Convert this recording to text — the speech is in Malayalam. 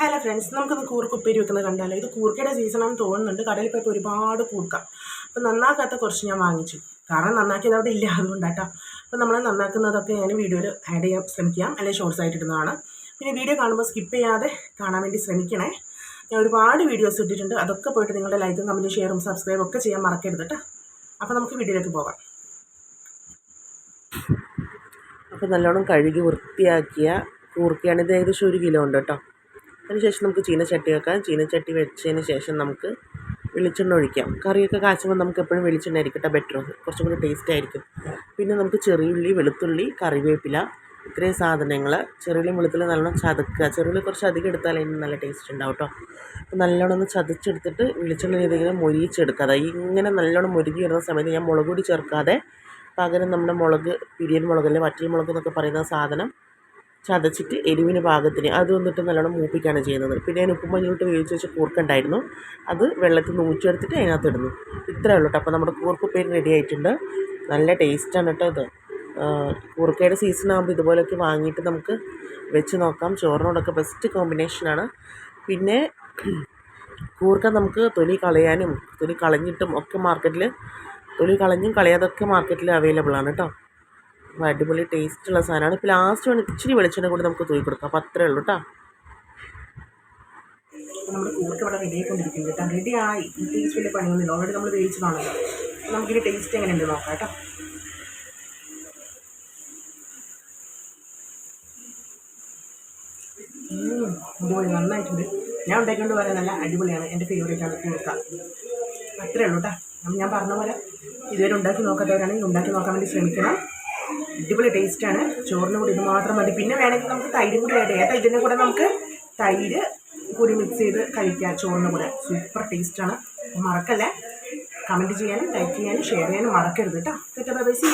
ഹലോ ഫ്രണ്ട്സ് നമുക്കൊന്ന് കൂർക്ക് ഉപ്പേരി വെക്കുന്നത് കണ്ടാലോ? ഇത് കൂർക്കയുടെ സീസണാണെന്ന് തോന്നുന്നുണ്ട്. കടയിൽ പോയപ്പോൾ ഒരുപാട് കൂർക്ക. അപ്പോൾ നന്നാക്കാത്ത കുറച്ച് ഞാൻ വാങ്ങിച്ചു. കാരണം നന്നാക്കിയത് അവിടെ ഇല്ല അതുകൊണ്ടാട്ടോ. അപ്പോൾ നമ്മൾ നന്നാക്കുന്നതൊക്കെ ഞാൻ വീഡിയോയിൽ ആഡ് ചെയ്യാൻ ശ്രമിക്കാം. അല്ലെങ്കിൽ ഷോർട്സ് ആയിട്ട് ഇടുന്നതാണ്. പിന്നെ വീഡിയോ കാണുമ്പോൾ സ്കിപ്പ് ചെയ്യാതെ കാണാൻ വേണ്ടി ശ്രമിക്കണേ. ഞാൻ ഒരുപാട് വീഡിയോസ് ഇട്ടിട്ടുണ്ട്. അതൊക്കെ പോയിട്ട് നിങ്ങളുടെ ലൈക്കും കമന്റും ഷെയറും സബ്സ്ക്രൈബും ഒക്കെ ചെയ്യാൻ മറക്കരുത് കേട്ടോ അപ്പോൾ നമുക്ക് വീഡിയോയിലേക്ക് പോകാം അപ്പോൾ നല്ലോണം കഴുകി വൃത്തിയാക്കിയ കൂർക്കയാണ്. ഇത് ഏകദേശം ഒരു കിലോ ഉണ്ട് കേട്ടോ അതിനുശേഷം നമുക്ക് ചീനച്ചട്ടി വെക്കാം. ചീനച്ചട്ടി വെച്ചതിന് ശേഷം നമുക്ക് വെളിച്ചെണ്ണ ഒഴിക്കാം. കറിയൊക്കെ കാച്ചുമ്പോൾ നമുക്ക് എപ്പോഴും വെളിച്ചെണ്ണ ആയിരിക്കട്ടെ കേട്ടോ ബെറ്റർ കുറച്ചും കൂടി ടേസ്റ്റ് ആയിരിക്കും. പിന്നെ നമുക്ക് ചെറിയുള്ളി വെളുത്തുള്ളി കറിവേപ്പില ഇത്രയും സാധനങ്ങൾ ചെറിയുള്ളി വെളുത്തുള്ളി നല്ലോണം ചതക്കുക. ചെറിയുള്ളി കുറച്ച് അധികം എടുത്താൽ അതിന് നല്ല ടേസ്റ്റ് ഉണ്ടാവും കേട്ടോ. അപ്പോൾ നല്ലോണം ഒന്ന് ചതച്ചെടുത്തിട്ട് വെളിച്ചെണ്ണ ഇതിങ്ങനെ മൊരിയിച്ചെടുക്കുക അതായത് ഇങ്ങനെ നല്ലോണം മുരുകി വരുന്ന സമയത്ത് ഞാൻ മുളക് പൊടി ചേർക്കാതെ പകരം നമ്മുടെ മുളക് പിരിയൻ മുളക് അല്ലെങ്കിൽ വറ്റൽ മുളക് എന്നൊക്കെ പറയുന്ന സാധനം ചതച്ചിട്ട് എരിവിന് പാകത്തിന് അത് വന്നിട്ട് നല്ലോണം മൂപ്പിക്കുകയാണ് ചെയ്യുന്നത്. പിന്നെ ഞാൻ ഉപ്പും മഞ്ഞളിട്ട് വേവിച്ച് വെച്ച് കൂർക്കുണ്ടായിരുന്നു. അത് വെള്ളത്തിൽ നിന്ന് ഊറ്റിയെടുത്തിട്ട് അതിനകത്ത് ഇടുന്നു. ഇത്രയേ ഉള്ളൂ കേട്ടോ. അപ്പോൾ നമ്മുടെ കൂർക്കുപ്പേര് റെഡി ആയിട്ടുണ്ട്. നല്ല ടേസ്റ്റാണ് കേട്ടോ ഇത്. കൂർക്കയുടെ സീസൺ ആകുമ്പോൾ ഇതുപോലെയൊക്കെ വാങ്ങിയിട്ട് നമുക്ക് വെച്ച് നോക്കാം. ചോറിനോടൊക്കെ ബെസ്റ്റ് കോമ്പിനേഷനാണ് പിന്നെ കൂർക്ക നമുക്ക് തൊലി കളയാനും തൊലി കളഞ്ഞിട്ടും ഒക്കെ മാർക്കറ്റിൽ തൊലി കളഞ്ഞും കളയാതൊക്കെ മാർക്കറ്റിൽ അവൈലബിൾ ആണ് കേട്ടോ. അടിപൊളി ടേസ്റ്റുള്ള സാധനമാണ്. ഇപ്പോൾ ലാസ്റ്റ് വേണം ഇച്ചിരി വെളിച്ചെണ്ണ കൂടി നമുക്ക് തൂക്കി കൊടുക്കാം. അപ്പോൾ അത്രേ ഉള്ളൂ കേട്ടോ നമ്മൾ കൂർക്ക് ഇവിടെ റെഡി ആയിക്കൊണ്ടിരിക്കുന്നുണ്ട് കേട്ടോ. റെഡി ആയി. ടേസ്റ്റ് വലിയ പണിയൊന്നുമില്ല. ഓൾറെഡി നമ്മൾ ടേസ്റ്റ് നോക്കാം നന്നായിട്ടുണ്ട്. ഞാൻ ഉണ്ടാക്കിക്കൊണ്ട് നല്ല അടിപൊളിയാണ്. എന്റെ ഫേവറേറ്റ് ആണ് കൂർക്ക. അത്രേ ഉള്ളൂ കേട്ടോ ഞാൻ പറഞ്ഞ പോലെ ഇതുവരെ ഉണ്ടാക്കി നോക്കാത്തവരാണെങ്കിൽ ഉണ്ടാക്കി നോക്കാൻ വേണ്ടി ശ്രമിക്കണം. അടിപൊളി ടേസ്റ്റാണ് ചോറിന് കൂടി ഇത് മാത്രം മതി. പിന്നെ വേണമെങ്കിൽ നമുക്ക് തൈര് കൂടി ആഡ് ഏതാ ഇതിന്റെ കൂടെ നമുക്ക് തൈര് കൂടി മിക്സ് ചെയ്ത് കഴിക്കാം ചോറിന് കൂടെ. സൂപ്പർ ടേസ്റ്റാണ് മറക്കല്ലേ? കമന്റ് ചെയ്യാനും ലൈക്ക് ചെയ്യാനും ഷെയർ ചെയ്യാനും മറക്കരുത് കേട്ടോ തെറ്റ സി